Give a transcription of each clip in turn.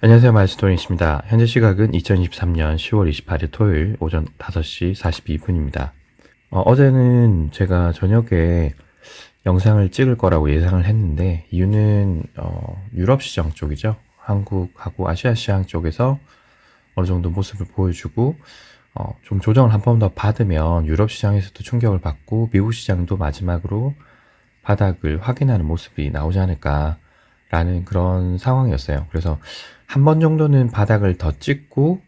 안녕하세요. 마이스토리입니다. 현재 시각은 2023년 10월 28일 토요일 오전 5시 42분입니다. 어, 제는 제가 저녁에 영상을 찍을 거라고 예상을 했는데 이유는 어, 유럽 시장 쪽이죠. 한국하고 아시아 시장 쪽에서 어느 정도 모습을 보여주고 어, 좀 조정을 한 번 더 받으면 유럽 시장에서도 충격을 받고 미국 시장도 마지막으로 바닥을 확인하는 모습이 나오지 않을까 라는 그런 상황이었어요. 그래서 한 번 정도는 바닥을 더 찍고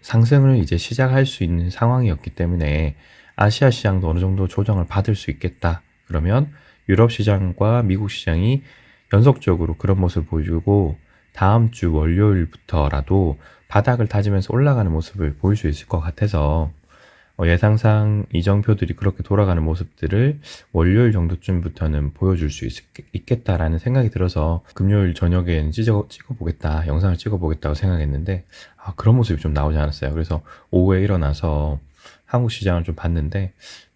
상승을 이제 시작할 수 있는 상황이었기 때문에 아시아 시장도 어느 정도 조정을 받을 수 있겠다. 그러면 유럽 시장과 미국 시장이 연속적으로 그런 모습을 보여주고 다음 주 월요일부터라도 바닥을 다지면서 올라가는 모습을 보일 수 있을 것 같아서 어, 예상상 이정표들이 그렇게 돌아가는 모습들을 월요일 정도쯤부터는 보여줄 수 있, 겠다라는 생각이 들어서 금요일 저녁엔 찍어, 찍어보겠다, 영상을 찍어보겠다고 생각했는데 아, 그런 모습이 좀 나오지 않았어요. 그래서 오후에 일어나서 한국 시장을 좀 봤는데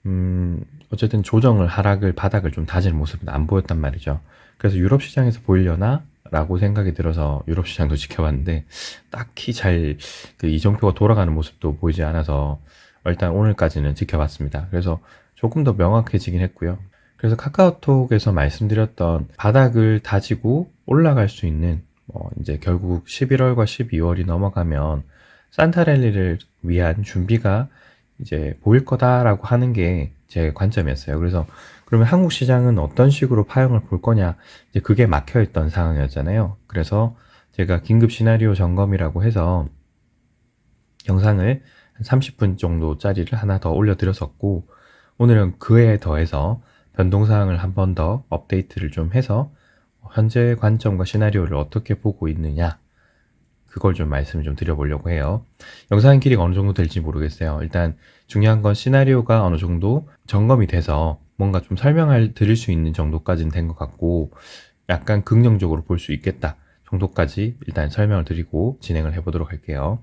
음, 어쨌든 조정을 하락을 바닥을 좀 다질 모습은 안 보였단 말이죠. 그래서 유럽 시장에서 보이려나? 라고 생각이 들어서 유럽 시장도 지켜봤는데 딱히 잘 그 이정표가 돌아가는 모습도 보이지 않아서 일단 오늘까지는 지켜봤습니다. 그래서 조금 더 명확해지긴 했고요. 그래서 카카오톡에서 말씀드렸던 바닥을 다지고 올라갈 수 있는 뭐 이제 결국 11월과 12월이 넘어가면 산타랠리를 위한 준비가 이제 보일 거다라고 하는 게 제 관점이었어요. 그래서 그러면 한국 시장은 어떤 식으로 파형을 볼 거냐 이제 그게 막혀 있던 상황이었잖아요. 그래서 제가 긴급 시나리오 점검이라고 해서 영상을 한 30분 정도짜리를 하나 더 올려드렸었고 오늘은 그에 더해서 변동사항을 한 번 더 업데이트를 좀 해서 현재 관점과 시나리오를 어떻게 보고 있느냐 그걸 좀 말씀을 좀 드려보려고 해요. 영상 길이가 어느 정도 될지 모르겠어요. 일단 중요한 건 시나리오가 어느 정도 점검이 돼서 뭔가 좀 설명을 드릴 수 있는 정도까지는 된 것 같고 약간 긍정적으로 볼 수 있겠다 정도까지 일단 설명을 드리고 진행을 해보도록 할게요.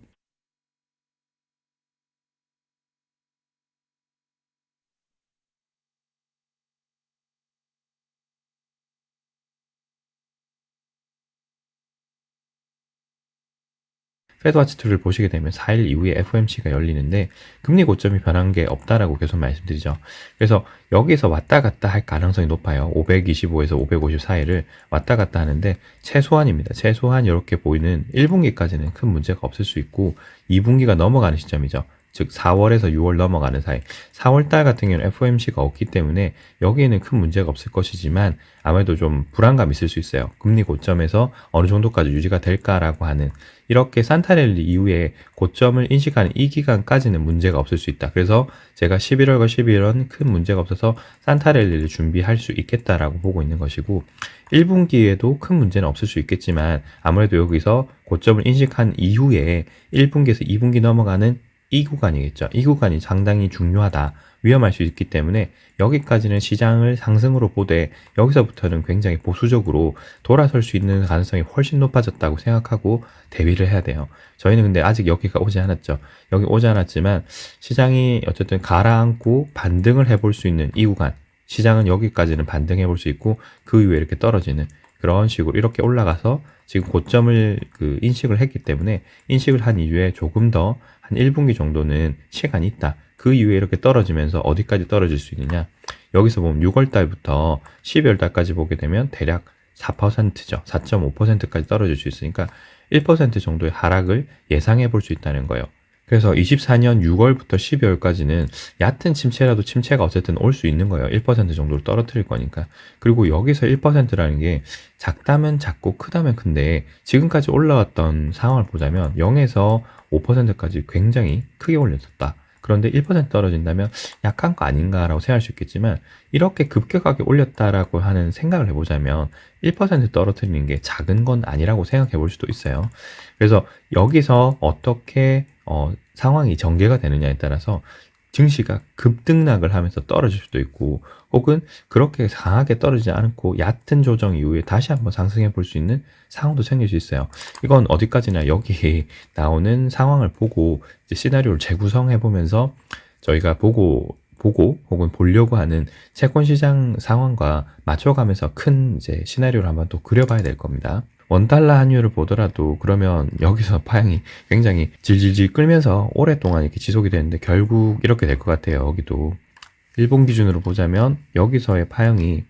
페드와치 툴을 보시게 되면 4일 이후에 FOMC가 열리는데 금리 고점이 변한 게 없다라고 계속 말씀드리죠. 그래서 여기서 왔다 갔다 할 가능성이 높아요. 525에서 554일을 왔다 갔다 하는데 최소한입니다. 최소한 이렇게 보이는 1분기까지는 큰 문제가 없을 수 있고 2분기가 넘어가는 시점이죠. 즉 4월에서 6월 넘어가는 사이 4월달 같은 경우는 FOMC가 없기 때문에 여기에는 큰 문제가 없을 것이지만 아무래도 좀 불안감이 있을 수 있어요. 금리 고점에서 어느 정도까지 유지가 될까라고 하는 이렇게 산타랠리 이후에 고점을 인식하는 이 기간까지는 문제가 없을 수 있다. 그래서 제가 11월과 12월은 큰 문제가 없어서 산타랠리를 준비할 수 있겠다라고 보고 있는 것이고 1분기에도 큰 문제는 없을 수 있겠지만 아무래도 여기서 고점을 인식한 이후에 1분기에서 2분기 넘어가는 이 구간이겠죠. 이 구간이 상당히 중요하다. 위험할 수 있기 때문에 여기까지는 시장을 상승으로 보되 여기서부터는 굉장히 보수적으로 돌아설 수 있는 가능성이 훨씬 높아졌다고 생각하고 대비를 해야 돼요. 저희는 근데 아직 여기가 오지 않았죠. 여기 오지 않았지만 시장이 어쨌든 가라앉고 반등을 해볼 수 있는 이 구간 시장은 여기까지는 반등해 볼 수 있고 그 이후에 이렇게 떨어지는 그런 식으로 이렇게 올라가서 지금 고점을 그 인식을 했기 때문에 인식을 한 이후에 조금 더 한 1분기 정도는 시간이 있다. 그 이후에 이렇게 떨어지면서 어디까지 떨어질 수 있느냐. 여기서 보면 6월 달부터 12월 달까지 보게 되면 대략 4%죠. 4.5%까지 떨어질 수 있으니까 1% 정도의 하락을 예상해 볼 수 있다는 거예요. 그래서 24년 6월부터 12월까지는 얕은 침체라도 침체가 어쨌든 올 수 있는 거예요. 1% 정도로 떨어뜨릴 거니까. 그리고 여기서 1%라는 게 작다면 작고 크다면 큰데 지금까지 올라왔던 상황을 보자면 0에서 5%까지 굉장히 크게 올렸었다. 그런데 1% 떨어진다면 약한 거 아닌가라고 생각할 수 있겠지만 이렇게 급격하게 올렸다라고 하는 생각을 해보자면 1% 떨어뜨리는 게 작은 건 아니라고 생각해 볼 수도 있어요. 그래서 여기서 어떻게 어, 상황이 전개가 되느냐에 따라서 증시가 급등락을 하면서 떨어질 수도 있고 혹은 그렇게 강하게 떨어지지 않고 얕은 조정 이후에 다시 한번 상승해 볼 수 있는 상황도 생길 수 있어요. 이건 어디까지나 여기 나오는 상황을 보고 이제 시나리오를 재구성해 보면서 저희가 보고 보고 혹은 보려고 하는 채권 시장 상황과 맞춰가면서 큰 이제 시나리오를 한번 또 그려봐야 될 겁니다. 원달러 환율을 보더라도 그러면 여기서 파양이 굉장히 질질질 끌면서 오랫동안 이렇게 지속이 되는데 결국 이렇게 될 것 같아요. 여기도 일본 기준으로 보자면 여기서의 파형이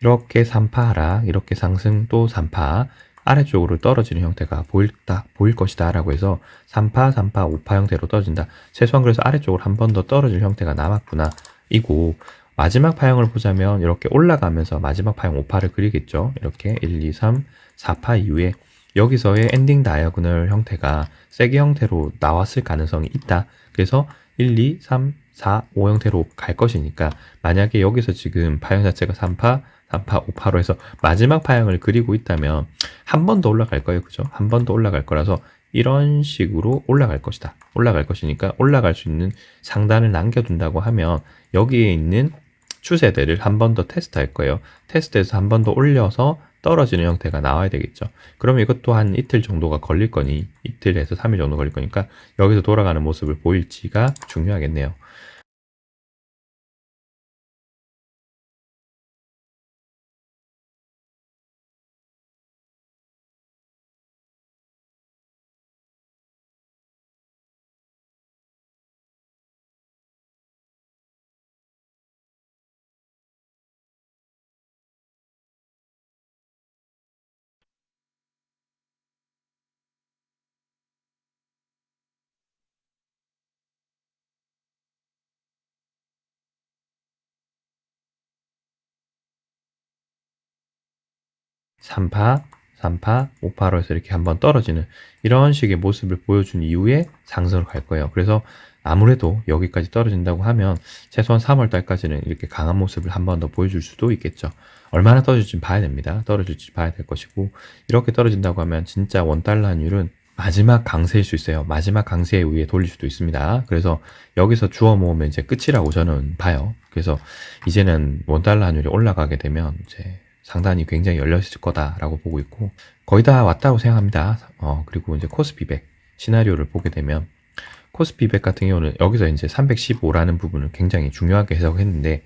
이렇게 3파 하락, 이렇게 상승 또 3파 아래쪽으로 떨어지는 형태가 보일다, 보일 것이다 라고 해서 3파, 3파, 5파 형태로 떨어진다. 최소한 그래서 아래쪽으로 한 번 더 떨어질 형태가 남았구나. 이고 마지막 파형을 보자면 이렇게 올라가면서 마지막 파형 5파를 그리겠죠. 이렇게 1, 2, 3, 4파 이후에 여기서의 엔딩 다이어그널 형태가 세게 형태로 나왔을 가능성이 있다. 그래서 1, 2, 3, 4, 5 형태로 갈 것이니까 만약에 여기서 지금 파형 자체가 3파, 3파, 5파로 해서 마지막 파형을 그리고 있다면 한 번 더 올라갈 거예요. 그죠? 한 번 더 올라갈 거라서 이런 식으로 올라갈 것이다. 올라갈 것이니까 올라갈 수 있는 상단을 남겨둔다고 하면 여기에 있는 추세대를 한 번 더 테스트할 거예요. 테스트해서 한 번 더 올려서 떨어지는 형태가 나와야 되겠죠. 그럼 이것도 한 이틀 정도가 걸릴 거니 이틀에서 3일 정도 걸릴 거니까 여기서 돌아가는 모습을 보일지가 중요하겠네요. 3파, 3파, 5파로 해서 이렇게 한번 떨어지는 이런 식의 모습을 보여준 이후에 상승으로 갈 거예요. 그래서 아무래도 여기까지 떨어진다고 하면 최소한 3월 달까지는 이렇게 강한 모습을 한 번 더 보여줄 수도 있겠죠. 얼마나 떨어질지 봐야 됩니다. 떨어질지 봐야 될 것이고 이렇게 떨어진다고 하면 진짜 원달러 환율은 마지막 강세일 수 있어요. 마지막 강세에 의해 돌릴 수도 있습니다. 그래서 여기서 주워 모으면 이제 끝이라고 저는 봐요. 그래서 이제는 원달러 환율이 올라가게 되면 이제 상단이 굉장히 열려있을 거다라고 보고 있고 거의 다 왔다고 생각합니다. 어, 그리고 이제 코스피백 시나리오를 보게 되면 코스피백 같은 경우는 여기서 이제 315라는 부분을 굉장히 중요하게 해석했는데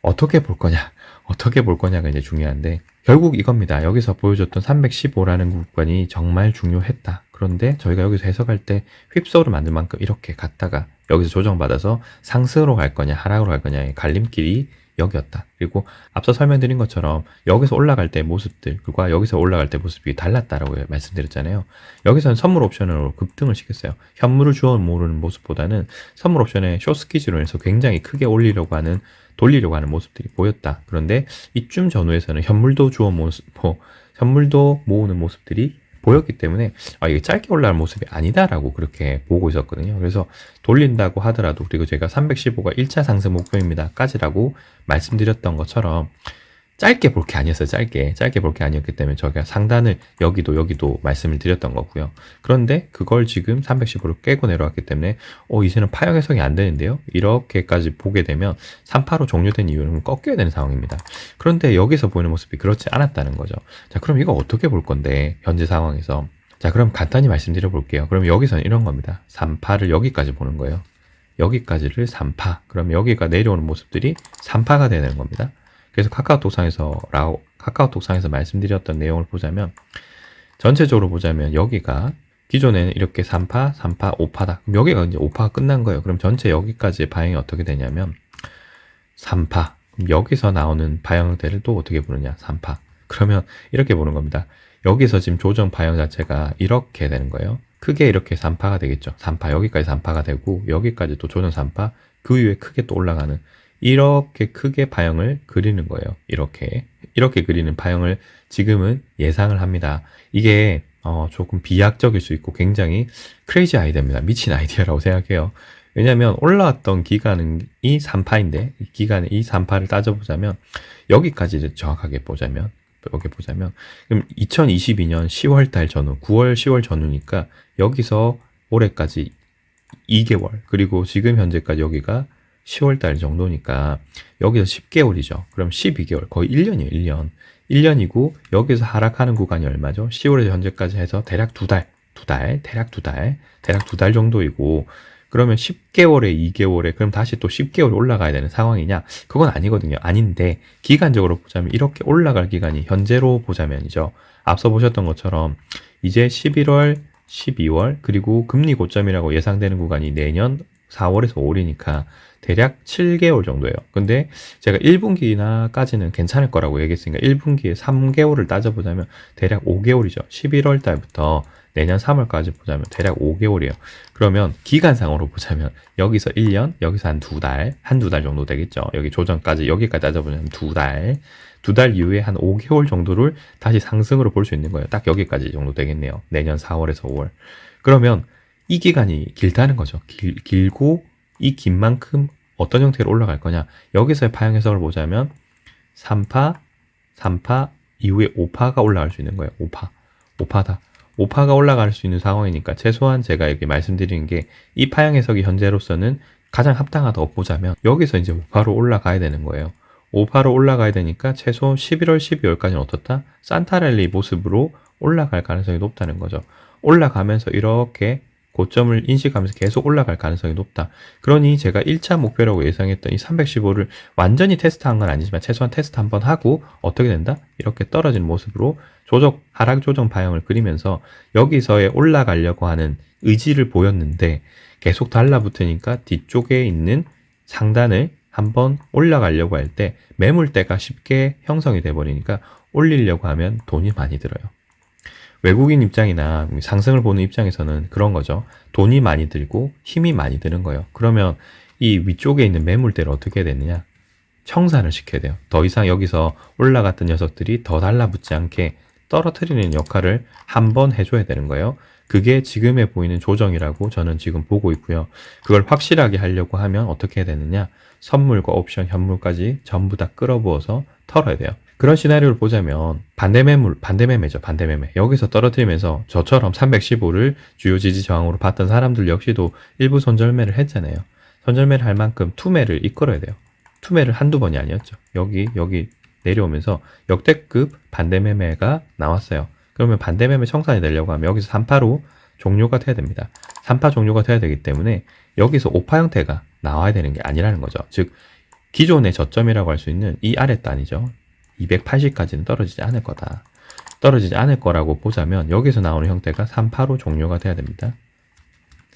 어떻게 볼 거냐, 어떻게 볼 거냐가 이제 중요한데 결국 이겁니다. 여기서 보여줬던 315라는 구간이 정말 중요했다. 그런데 저희가 여기서 해석할 때 휩소를 만들 만큼 이렇게 갔다가 여기서 조정받아서 상승으로 갈 거냐, 하락으로 갈 거냐의 갈림길이 여기였다. 그리고 앞서 설명드린 것처럼 여기서 올라갈 때 모습들과 여기서 올라갈 때 모습이 달랐다라고 말씀드렸잖아요. 여기서는 선물 옵션으로 급등을 시켰어요. 현물을 주어 모르는 모습보다는 선물 옵션에 쇼스키즈로 해서 굉장히 크게 올리려고 하는 돌리려고 하는 모습들이 보였다. 그런데 이쯤 전후에서는 현물도 주어 모습, 뭐, 현물도 모으는 모습들이 보였기 때문에 아 이게 짧게 올라갈 모습이 아니다라고 그렇게 보고 있었거든요. 그래서 돌린다고 하더라도 그리고 제가 315가 1차 상승 목표입니다까지라고 말씀드렸던 것처럼 짧게 볼 게 아니었어요. 짧게. 짧게 볼 게 아니었기 때문에 저희가 상단을 여기도 여기도 말씀을 드렸던 거고요. 그런데 그걸 지금 315로 깨고 내려왔기 때문에 어 이제는 파형 해석이 안 되는데요. 이렇게까지 보게 되면 38로 종료된 이유는 꺾여야 되는 상황입니다. 그런데 여기서 보이는 모습이 그렇지 않았다는 거죠. 자, 그럼 이거 어떻게 볼 건데 현재 상황에서 자, 그럼 간단히 말씀드려 볼게요. 그럼 여기서는 이런 겁니다. 3파를 여기까지 보는 거예요. 여기까지를 3파. 그럼 여기가 내려오는 모습들이 3파가 되는 겁니다. 그래서 카카오톡상에서 라고 카카오톡상에서 말씀드렸던 내용을 보자면 전체적으로 보자면 여기가 기존에는 이렇게 3파, 3파, 5파다. 그럼 여기가 이제 5파가 끝난 거예요. 그럼 전체 여기까지의 반영이 어떻게 되냐면 3파. 그럼 여기서 나오는 반영대를 또 어떻게 보느냐? 3파. 그러면 이렇게 보는 겁니다. 여기서 지금 조정 반영 자체가 이렇게 되는 거예요. 크게 이렇게 3파가 되겠죠. 3파 여기까지 3파가 되고 여기까지 또 조정 3파 그 위에 크게 또 올라가는 이렇게 크게 파형을 그리는 거예요. 이렇게. 이렇게 그리는 파형을 지금은 예상을 합니다. 이게 어, 조금 비약적일 수 있고 굉장히 크레이지 아이디어입니다. 미친 아이디어라고 생각해요. 왜냐하면 올라왔던 기간은 이 3파인데 이 기간에 이 3파를 따져보자면 여기까지 정확하게 보자면 여기 보자면 그럼 2022년 10월 달 전후 9월 10월 전후니까 여기서 올해까지 2개월 그리고 지금 현재까지 여기가 10월 달 정도니까 여기서 10개월이죠. 그럼 12개월, 거의 1년이에요, 1년. 1년이고 여기서 하락하는 구간이 얼마죠? 10월에서 현재까지 해서 대략 두 달, 두 달, 대략 두 달, 대략 두 달 정도이고 그러면 10개월에 2개월에 그럼 다시 또 10개월 올라가야 되는 상황이냐? 그건 아니거든요. 아닌데 기간적으로 보자면 이렇게 올라갈 기간이 현재로 보자면이죠. 앞서 보셨던 것처럼 이제 11월, 12월 그리고 금리 고점이라고 예상되는 구간이 내년 4월에서 5월이니까 대략 7개월 정도예요. 근데 제가 1분기나까지는 괜찮을 거라고 얘기했으니까 1분기에 3개월을 따져보자면 대략 5개월이죠. 11월 달부터 내년 3월까지 보자면 대략 5개월이에요. 그러면 기간상으로 보자면 여기서 1년, 여기서 한 두 달, 한 두 달 정도 되겠죠. 여기 조정까지, 여기까지 따져보면 두 달, 두 달 이후에 한 5개월 정도를 다시 상승으로 볼 수 있는 거예요. 딱 여기까지 정도 되겠네요. 내년 4월에서 5월. 그러면 이 기간이 길다는 거죠. 길, 길고 이 긴 만큼 어떤 형태로 올라갈 거냐. 여기서의 파형 해석을 보자면 3파, 3파 이후에 5파가 올라갈 수 있는 거예요. 5파. 5파다. 5파가 올라갈 수 있는 상황이니까 최소한 제가 이렇게 말씀드리는 게 이 파형 해석이 현재로서는 가장 합당하다고 보자면 여기서 이제 5파로 올라가야 되는 거예요. 5파로 올라가야 되니까 최소 11월, 12월까지는 어떻다? 산타랠리 모습으로 올라갈 가능성이 높다는 거죠. 올라가면서 이렇게 고점을 인식하면서 계속 올라갈 가능성이 높다. 그러니 제가 1차 목표라고 예상했던 이 315를 완전히 테스트한 건 아니지만 최소한 테스트 한번 하고 어떻게 된다? 이렇게 떨어지는 모습으로 조정, 하락 조정 방향을 그리면서 여기서의 올라가려고 하는 의지를 보였는데 계속 달라붙으니까 뒤쪽에 있는 상단을 한번 올라가려고 할 때 매물대가 쉽게 형성이 돼 버리니까 올리려고 하면 돈이 많이 들어요. 외국인 입장이나 상승을 보는 입장에서는 그런 거죠. 돈이 많이 들고 힘이 많이 드는 거예요. 그러면 이 위쪽에 있는 매물대를 어떻게 되느냐? 청산을 시켜야 돼요. 더 이상 여기서 올라갔던 녀석들이 더 달라붙지 않게 떨어뜨리는 역할을 한 번 해줘야 되는 거예요. 그게 지금에 보이는 조정이라고 저는 지금 보고 있고요. 그걸 확실하게 하려고 하면 어떻게 되느냐? 선물과 옵션, 현물까지 전부 다 끌어부어서 털어야 돼요. 그런 시나리오를 보자면 반대 매물, 반대 매매죠. 반대 매매. 여기서 떨어뜨리면서 저처럼 315를 주요 지지 저항으로 봤던 사람들 역시도 일부 손절매를 했잖아요. 손절매를 할 만큼 투매를 이끌어야 돼요. 투매를 한두 번이 아니었죠. 여기, 여기 내려오면서 역대급 반대 매매가 나왔어요. 그러면 반대 매매 청산이 되려고 하면 여기서 3파로 종료가 돼야 됩니다. 3파 종료가 돼야 되기 때문에 여기서 5파 형태가 나와야 되는 게 아니라는 거죠. 즉, 기존의 저점이라고 할 수 있는 이 아랫단이죠. 280까지는 떨어지지 않을 거다. 떨어지지 않을 거라고 보자면 여기서 나오는 형태가 3파로 종료가 돼야 됩니다.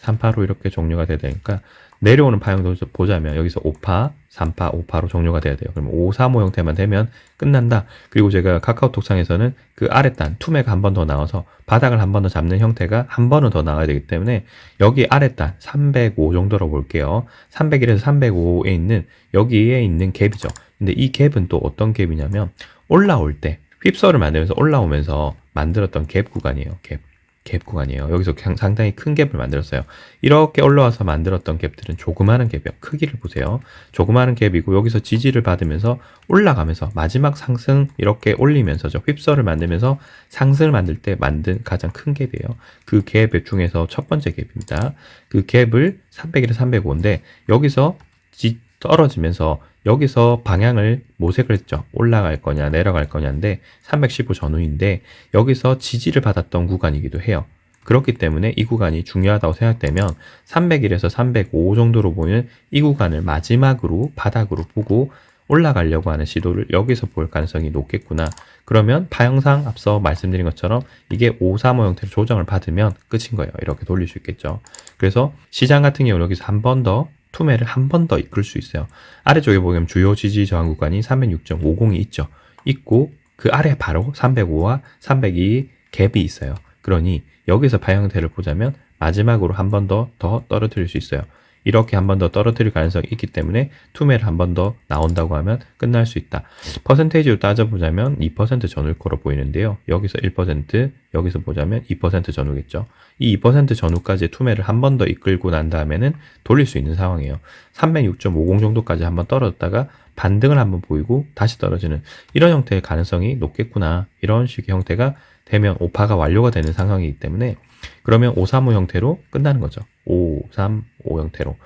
3파로 이렇게 종료가 돼야 되니까 내려오는 파형도 보자면 여기서 5파, 3파, 5파로 종료가 돼야 돼요. 그러면 5, 3, 5 형태만 되면 끝난다. 그리고 제가 카카오톡상에서는 그 아랫단 투매가 한 번 더 나와서 바닥을 한 번 더 잡는 형태가 한 번은 더 나와야 되기 때문에 여기 아랫단 305 정도로 볼게요. 301에서 305에 있는 여기에 있는 갭이죠. 근데 이 갭은 또 어떤 갭이냐면 올라올 때 휩서를 만들면서 올라오면서 만들었던 갭 구간이에요. 갭. 갭 구간이에요. 여기서 상당히 큰 갭을 만들었어요. 이렇게 올라와서 만들었던 갭들은 조그마한 갭이요. 크기를 보세요. 조그마한 갭이고 여기서 지지를 받으면서 올라가면서 마지막 상승 이렇게 올리면서죠. 휩서를 만들면서 상승을 만들 때 만든 가장 큰 갭이에요. 그 갭 중에서 첫 번째 갭입니다. 그 갭을 300이라 305인데 여기서 지, 떨어지면서 여기서 방향을 모색을 했죠. 올라갈 거냐, 내려갈 거냐인데 315 전후인데 여기서 지지를 받았던 구간이기도 해요. 그렇기 때문에 이 구간이 중요하다고 생각되면 301에서 305 정도로 보이는 이 구간을 마지막으로 바닥으로 보고 올라가려고 하는 시도를 여기서 볼 가능성이 높겠구나. 그러면 파형상 앞서 말씀드린 것처럼 이게 535 형태로 조정을 받으면 끝인 거예요. 이렇게 돌릴 수 있겠죠. 그래서 시장 같은 경우 여기서 한 번 더 투매를 한 번 더 이끌 수 있어요. 아래쪽에 보면 주요 지지 저항 구간이 306.50이 있죠. 있고 그 아래 바로 305와 302 갭이 있어요. 그러니 여기서 방향대를 보자면 마지막으로 한 번 더 더 떨어뜨릴 수 있어요. 이렇게 한 번 더 떨어뜨릴 가능성이 있기 때문에 투매를 한 번 더 나온다고 하면 끝날 수 있다. 퍼센테이지로 따져보자면 2% 전후일 거로 보이는데요. 여기서 1%, 여기서 보자면 2% 전후겠죠. 이 2% 전후까지 투매를 한 번 더 이끌고 난 다음에는 돌릴 수 있는 상황이에요. 306.50 정도까지 한 번 떨어졌다가 반등을 한번 보이고 다시 떨어지는 이런 형태의 가능성이 높겠구나. 이런 식의 형태가 되면 오파가 완료가 되는 상황이기 때문에 그러면 535 형태로 끝나는 거죠. 535 형태로.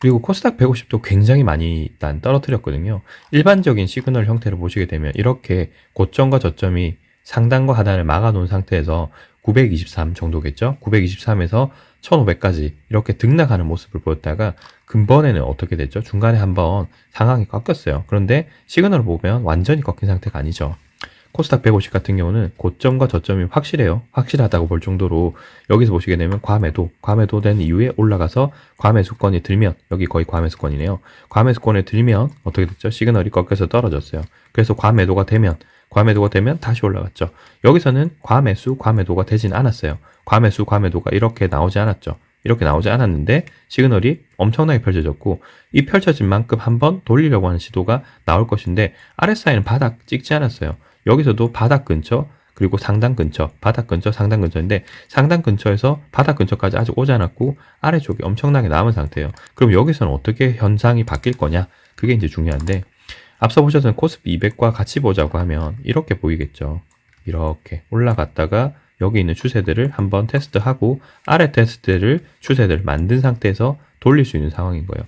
그리고 코스닥 150도 굉장히 많이 일단 떨어뜨렸거든요. 일반적인 시그널 형태를 보시게 되면 이렇게 고점과 저점이 상단과 하단을 막아놓은 상태에서 923 정도겠죠. 923에서 1500까지 이렇게 등락하는 모습을 보였다가 근본에는 어떻게 됐죠? 중간에 한번 상황이 꺾였어요. 그런데 시그널을 보면 완전히 꺾인 상태가 아니죠. 코스닥 150 같은 경우는 고점과 저점이 확실해요. 확실하다고 볼 정도로 여기서 보시게 되면 과매도, 과매도 된 이후에 올라가서 과매수권이 들면 여기 거의 과매수권이네요. 과매수권에 들면 어떻게 됐죠? 시그널이 꺾여서 떨어졌어요. 그래서 과매도가 되면 과매도가 되면 다시 올라갔죠. 여기서는 과매수, 과매도가 되진 않았어요. 과매수, 과매도가 이렇게 나오지 않았죠. 이렇게 나오지 않았는데 시그널이 엄청나게 펼쳐졌고 이 펼쳐진 만큼 한번 돌리려고 하는 시도가 나올 것인데 RSI는 바닥 찍지 않았어요. 여기서도 바닥 근처 그리고 상단 근처, 바닥 근처, 상단 근처인데 상단 근처에서 바닥 근처까지 아직 오지 않았고 아래쪽이 엄청나게 남은 상태예요. 그럼 여기서는 어떻게 현상이 바뀔 거냐? 그게 이제 중요한데 앞서 보셨던 코스피 200과 같이 보자고 하면 이렇게 보이겠죠. 이렇게 올라갔다가 여기 있는 추세들을 한번 테스트하고 아래 테스트를 추세들 만든 상태에서 돌릴 수 있는 상황인 거예요.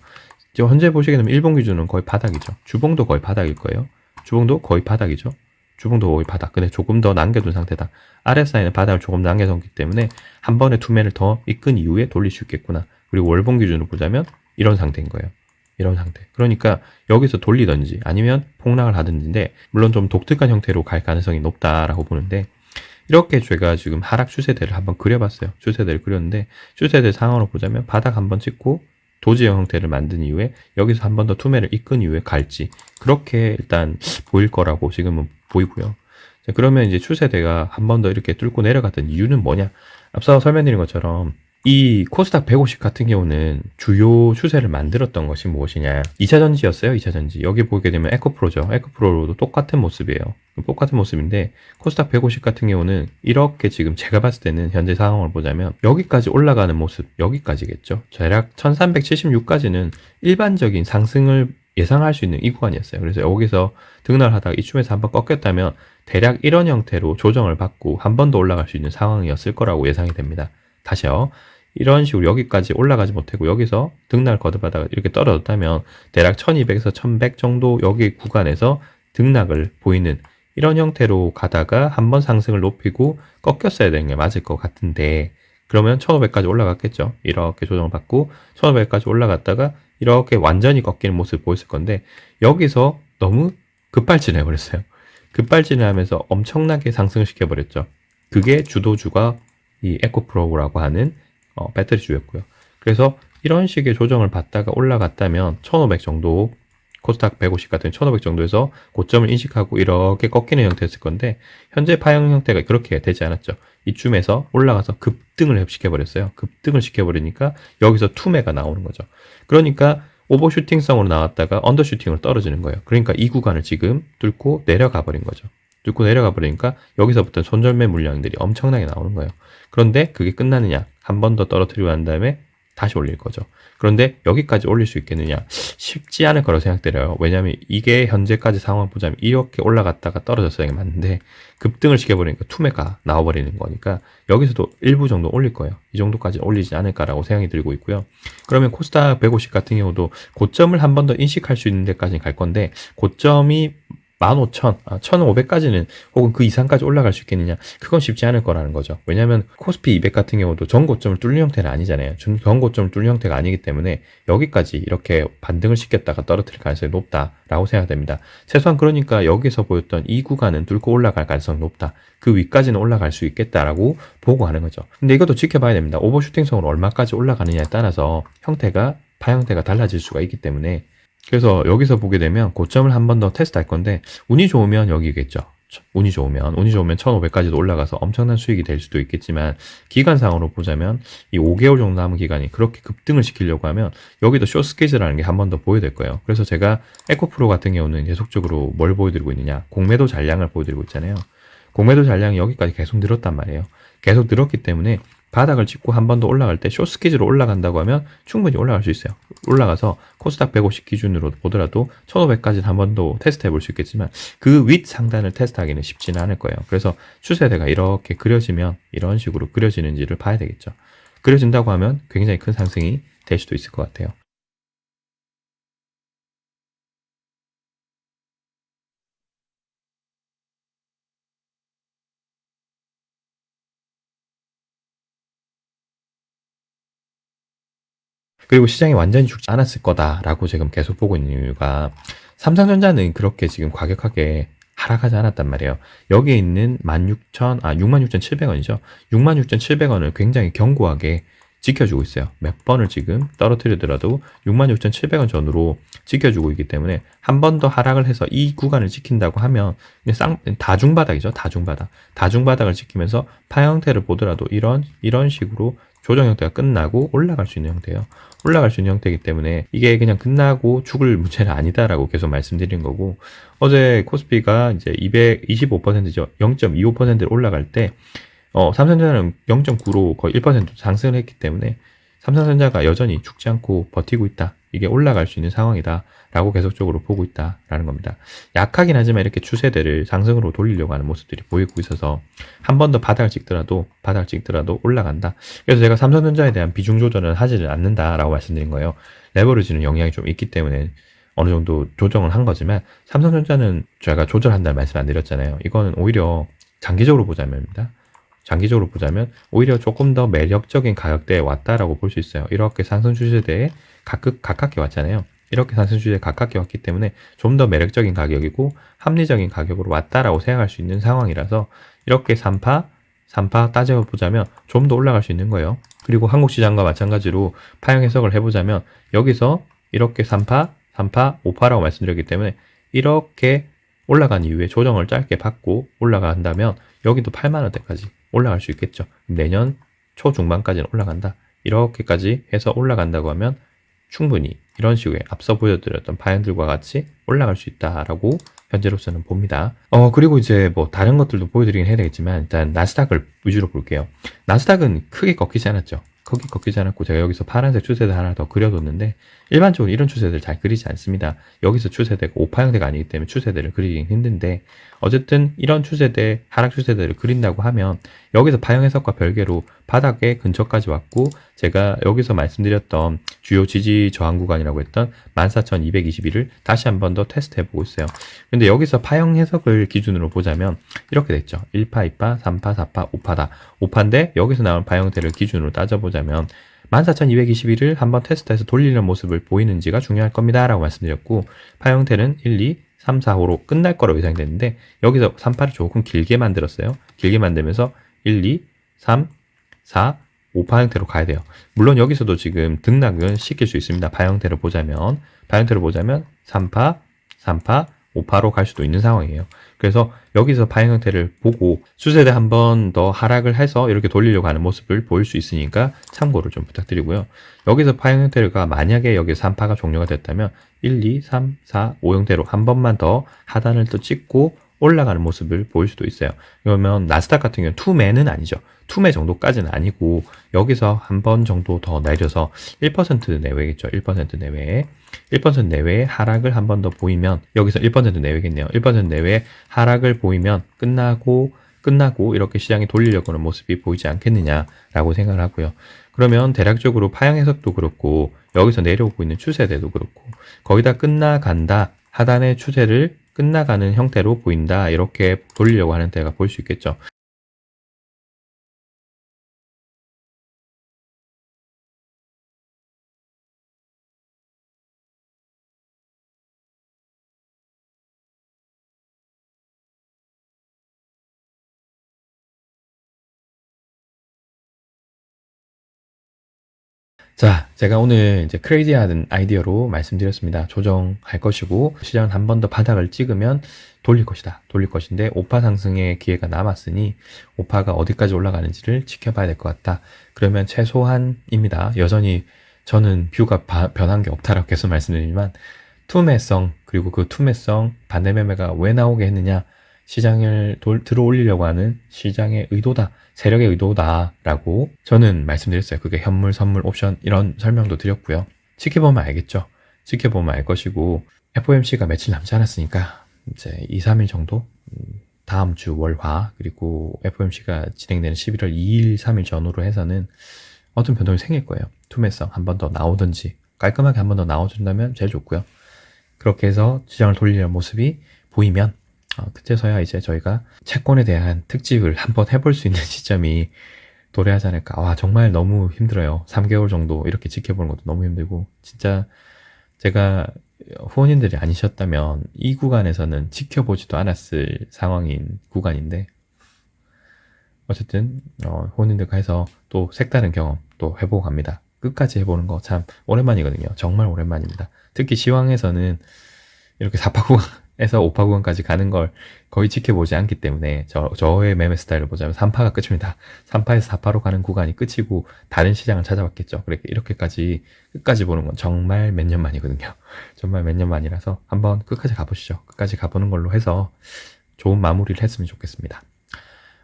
지금 현재 보시게 되면 일본 기준은 거의 바닥이죠. 주봉도 거의 바닥일 거예요. 주봉도 거의 바닥이죠. 주봉도 거의 바닥. 근데 조금 더 남겨둔 상태다. RSI는 바닥을 조금 남겨뒀기 때문에 한 번에 투매를 더 이끈 이후에 돌릴 수 있겠구나. 그리고 월봉 기준으로 보자면 이런 상태인 거예요. 이런 상태. 그러니까 여기서 돌리든지 아니면 폭락을 하든지인데 물론 좀 독특한 형태로 갈 가능성이 높다라고 보는데 이렇게 제가 지금 하락 추세대를 한번 그려봤어요. 추세대를 그렸는데 추세대 상황으로 보자면 바닥 한번 찍고 도지형 형태를 만든 이후에 여기서 한 번 더 투매를 이끈 이후에 갈지 그렇게 일단 보일 거라고 지금은 보이고요. 자, 그러면 이제 추세대가 한 번 더 이렇게 뚫고 내려갔던 이유는 뭐냐? 앞서 설명드린 것처럼 이 코스닥 150 같은 경우는 주요 추세를 만들었던 것이 무엇이냐. 2차 전지였어요, 2차 전지. 여기 보게 되면 에코프로죠. 에코프로도 똑같은 모습이에요. 똑같은 모습인데, 코스닥 150 같은 경우는 이렇게 지금 제가 봤을 때는 현재 상황을 보자면, 여기까지 올라가는 모습, 여기까지겠죠. 대략 1376까지는 일반적인 상승을 예상할 수 있는 이 구간이었어요. 그래서 여기서 등락을 하다가 이쯤에서 한번 꺾였다면, 대략 이런 형태로 조정을 받고 한 번 더 올라갈 수 있는 상황이었을 거라고 예상이 됩니다. 다시요. 이런 식으로 여기까지 올라가지 못하고 여기서 등락을 거듭하다가 이렇게 떨어졌다면 대략 1200에서 1100 정도 여기 구간에서 등락을 보이는 이런 형태로 가다가 한 번 상승을 높이고 꺾였어야 되는 게 맞을 것 같은데 그러면 1500까지 올라갔겠죠. 이렇게 조정을 받고 1500까지 올라갔다가 이렇게 완전히 꺾이는 모습을 보였을 건데 여기서 너무 급발진해 버렸어요. 급발진을 하면서 엄청나게 상승을 시켜 버렸죠. 그게 주도주가 이 에코프로라고 하는 어, 배터리주였고요. 그래서 이런 식의 조정을 받다가 올라갔다면 1500 정도 코스닥 150 같은 1500 정도에서 고점을 인식하고 이렇게 꺾이는 형태였을 건데 현재 파형 형태가 그렇게 되지 않았죠. 이쯤에서 올라가서 급등을 시켜버렸어요. 급등을 시켜버리니까 여기서 투매가 나오는 거죠. 그러니까 오버슈팅성으로 나왔다가 언더슈팅으로 떨어지는 거예요. 그러니까 이 구간을 지금 뚫고 내려가 버린 거죠. 뚫고 내려가 버리니까 여기서부터 손절매 물량들이 엄청나게 나오는 거예요. 그런데 그게 끝나느냐? 한 번 더 떨어뜨리고 난 다음에 다시 올릴 거죠. 그런데 여기까지 올릴 수 있겠느냐? 쉽지 않을 거라고 생각돼요. 왜냐하면 이게 현재까지 상황을 보자면 이렇게 올라갔다가 떨어졌어야 맞는데 급등을 시켜버리니까 투매가 나와버리는 거니까 여기서도 일부 정도 올릴 거예요. 이 정도까지 올리지 않을까라고 생각이 들고 있고요. 그러면 코스닥 150 같은 경우도 고점을 한 번 더 인식할 수 있는 데까지 갈 건데 고점이 15,000, 아, 1,500까지는 혹은 그 이상까지 올라갈 수 있겠느냐? 그건 쉽지 않을 거라는 거죠. 왜냐하면 코스피 200 같은 경우도 전고점을 뚫는 형태는 아니잖아요. 전고점을 뚫는 형태가 아니기 때문에 여기까지 이렇게 반등을 시켰다가 떨어뜨릴 가능성이 높다라고 생각됩니다. 최소한 그러니까 여기서 보였던 이 구간은 뚫고 올라갈 가능성이 높다. 그 위까지는 올라갈 수 있겠다라고 보고 하는 거죠. 근데 이것도 지켜봐야 됩니다. 오버슈팅성으로 얼마까지 올라가느냐에 따라서 형태가 파형태가 달라질 수가 있기 때문에 그래서 여기서 보게 되면 고점을 한 번 더 테스트 할 건데 운이 좋으면 여기겠죠. 운이 좋으면 운이 좋으면 1500까지도 올라가서 엄청난 수익이 될 수도 있겠지만 기간상으로 보자면 이 5개월 정도 남은 기간이 그렇게 급등을 시키려고 하면 여기도 쇼 스케줄이라는 게 한 번 더 보여야 될 거예요. 그래서 제가 에코프로 같은 경우는 계속적으로 뭘 보여드리고 있느냐 공매도 잔량을 보여드리고 있잖아요. 공매도 잔량이 여기까지 계속 늘었단 말이에요. 계속 늘었기 때문에 바닥을 찍고 한 번 더 올라갈 때 쇼스키즈로 올라간다고 하면 충분히 올라갈 수 있어요. 올라가서 코스닥 150 기준으로 보더라도 1500까지는 한 번 더 테스트 해 볼 수 있겠지만 그 윗 상단을 테스트하기는 쉽지는 않을 거예요. 그래서 추세대가 이렇게 그려지면 이런 식으로 그려지는지를 봐야 되겠죠. 그려진다고 하면 굉장히 큰 상승이 될 수도 있을 것 같아요. 그리고 시장이 완전히 죽지 않았을 거다라고 지금 계속 보고 있는 이유가 삼성전자는 그렇게 지금 과격하게 하락하지 않았단 말이에요. 여기에 있는 16,000, 아, 66,700원이죠. 66,700원을 굉장히 견고하게 지켜주고 있어요. 몇 번을 지금 떨어뜨리더라도 66,700원 전으로 지켜주고 있기 때문에 한 번 더 하락을 해서 이 구간을 지킨다고 하면 쌍, 다중바닥이죠. 다중바닥. 다중바닥을 지키면서 파 형태를 보더라도 이런, 이런 식으로 조정 형태가 끝나고 올라갈 수 있는 형태예요. 올라갈 수 있는 형태이기 때문에 이게 그냥 끝나고 죽을 문제는 아니다라고 계속 말씀드린 거고 어제 코스피가 이제 225%죠. 0.25%를 올라갈 때 어, 삼성전자는 0.9로 거의 1% 상승을 했기 때문에 삼성전자가 여전히 죽지 않고 버티고 있다. 이게 올라갈 수 있는 상황이다. 라고 계속적으로 보고 있다라는 겁니다. 약하긴 하지만 이렇게 추세대를 상승으로 돌리려고 하는 모습들이 보이고 있어서 한 번 더 바닥을 찍더라도 바닥을 찍더라도 올라간다. 그래서 제가 삼성전자에 대한 비중 조절은 하지를 않는다라고 말씀드린 거예요. 레버리지는 영향이 좀 있기 때문에 어느 정도 조정을 한 거지만 삼성전자는 제가 조절한다는 말씀 안 드렸잖아요. 이거는 오히려 장기적으로 보자면입니다. 장기적으로 보자면 오히려 조금 더 매력적인 가격대에 왔다라고 볼 수 있어요. 이렇게 상승 추세대에 가깝, 가깝게 왔잖아요. 이렇게 상승 추세에 가깝게 왔기 때문에 좀 더 매력적인 가격이고 합리적인 가격으로 왔다라고 생각할 수 있는 상황이라서 이렇게 3파, 3파 따져보자면 좀 더 올라갈 수 있는 거예요. 그리고 한국 시장과 마찬가지로 파형 해석을 해보자면 여기서 이렇게 3파, 3파, 5파라고 말씀드렸기 때문에 이렇게 올라간 이후에 조정을 짧게 받고 올라간다면 여기도 8만 원대까지 올라갈 수 있겠죠. 내년 초중반까지는 올라간다. 이렇게까지 해서 올라간다고 하면 충분히 이런 식의 앞서 보여드렸던 바이언들과 같이 올라갈 수 있다라고 현재로서는 봅니다. 어, 그리고 이제 뭐 다른 것들도 보여드리긴 해야 되겠지만 일단 나스닥을 위주로 볼게요. 나스닥은 크게 꺾이지 않았죠. 거기 꺾이지 않았고 제가 여기서 파란색 추세대 하나 더 그려뒀는데 일반적으로 이런 추세대를 잘 그리지 않습니다. 여기서 추세대가 오파형대가 아니기 때문에 추세대를 그리긴 힘든데 어쨌든 이런 추세대 하락 추세대를 그린다고 하면 여기서 파형 해석과 별개로 바닥에 근처까지 왔고 제가 여기서 말씀드렸던 주요 지지 저항 구간이라고 했던 14,221을 다시 한 번 더 테스트 해보고 있어요. 근데 여기서 파형 해석을 기준으로 보자면 이렇게 됐죠. 1파, 2파, 3파, 4파, 5파다. 5파인데 여기서 나온 파형대를 기준으로 따져보자면 14,221을 한번 테스트해서 돌리는 모습을 보이는지가 중요할 겁니다. 라고 말씀드렸고 파 형태는 1, 2, 3, 4호로 끝날 거라고 예상됐는데 여기서 3파를 조금 길게 만들었어요. 길게 만들면서 1, 2, 3, 4, 5파 형태로 가야 돼요. 물론 여기서도 지금 등락은 시킬 수 있습니다. 파 형태를 보자면 파 형태를 보자면 3파, 3파, 5파로 갈 수도 있는 상황이에요. 그래서 여기서 파 형태를 보고 수세대 한 번 더 하락을 해서 이렇게 돌리려고 하는 모습을 보일 수 있으니까 참고를 좀 부탁드리고요. 여기서 파 형태가 만약에 여기 3파가 종료가 됐다면 1, 2, 3, 4, 5 형태로 한 번만 더 하단을 또 찍고 올라가는 모습을 보일 수도 있어요. 그러면 나스닥 같은 경우는 투매는 아니죠. 투매 정도까지는 아니고 여기서 한 번 정도 더 내려서 1% 내외겠죠. 1% 내외에 1% 내외의 하락을 한 번 더 보이면 여기서 1% 내외겠네요. 1% 내외의 하락을 보이면 끝나고 끝나고 이렇게 시장이 돌리려고 하는 모습이 보이지 않겠느냐라고 생각을 하고요. 그러면 대략적으로 파양 해석도 그렇고 여기서 내려오고 있는 추세대도 그렇고 거기다 끝나간다 하단의 추세를 끝나가는 형태로 보인다 이렇게 돌리려고 하는 때가 볼 수 있겠죠. 자, 제가 오늘 이제 크레이지한 아이디어로 말씀드렸습니다. 조정할 것이고 시장은 한 번 더 바닥을 찍으면 돌릴 것이다. 돌릴 것인데 오파 상승의 기회가 남았으니 오파가 어디까지 올라가는지를 지켜봐야 될 것 같다. 그러면 최소한입니다. 여전히 저는 뷰가 바, 변한 게 없다라고 계속 말씀드리지만 투매성 그리고 그 투매성 반대 매매가 왜 나오게 했느냐 시장을 돌, 들어 올리려고 하는 시장의 의도다, 세력의 의도다라고 저는 말씀드렸어요. 그게 현물, 선물, 옵션 이런 설명도 드렸고요. 지켜보면 알겠죠. 지켜보면 알 것이고 FOMC가 며칠 남지 않았으니까 이제 2, 3일 정도 음, 다음 주 월화 그리고 FOMC가 진행되는 11월 2일, 3일 전후로 해서는 어떤 변동이 생길 거예요. 투매성 한 번 더 나오든지 깔끔하게 한 번 더 나와준다면 제일 좋고요. 그렇게 해서 시장을 돌리는 모습이 보이면 어, 그때서야 이제 저희가 채권에 대한 특집을 한번 해볼 수 있는 시점이 도래하지 않을까. 와, 정말 너무 힘들어요. 3개월 정도 이렇게 지켜보는 것도 너무 힘들고, 진짜 제가 후원인들이 아니셨다면 이 구간에서는 지켜보지도 않았을 상황인 구간인데, 어쨌든, 어, 후원인들과 해서 또 색다른 경험 또 해보고 갑니다. 끝까지 해보는 거 참 오랜만이거든요. 정말 오랜만입니다. 특히 시황에서는 이렇게 4파 구간 에서 5파 구간까지 가는 걸 거의 지켜보지 않기 때문에 저, 저의 매매 스타일을 보자면 3파가 끝입니다. 3파에서 4파로 가는 구간이 끝이고 다른 시장을 찾아봤겠죠. 그렇게 이렇게까지 끝까지 보는 건 정말 몇 년 만이거든요. 정말 몇 년 만이라서 한번 끝까지 가보시죠. 끝까지 가보는 걸로 해서 좋은 마무리를 했으면 좋겠습니다.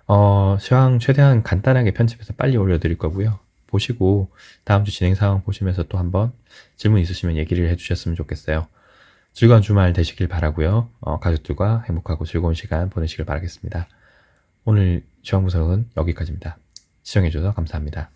어, 시황 최대한 간단하게 편집해서 빨리 올려드릴 거고요. 보시고 다음 주 진행 상황 보시면서 또 한번 질문 있으시면 얘기를 해주셨으면 좋겠어요. 즐거운 주말 되시길 바라고요. 어, 가족들과 행복하고 즐거운 시간 보내시길 바라겠습니다. 오늘 시황 분석은 여기까지입니다. 시청해주셔서 감사합니다.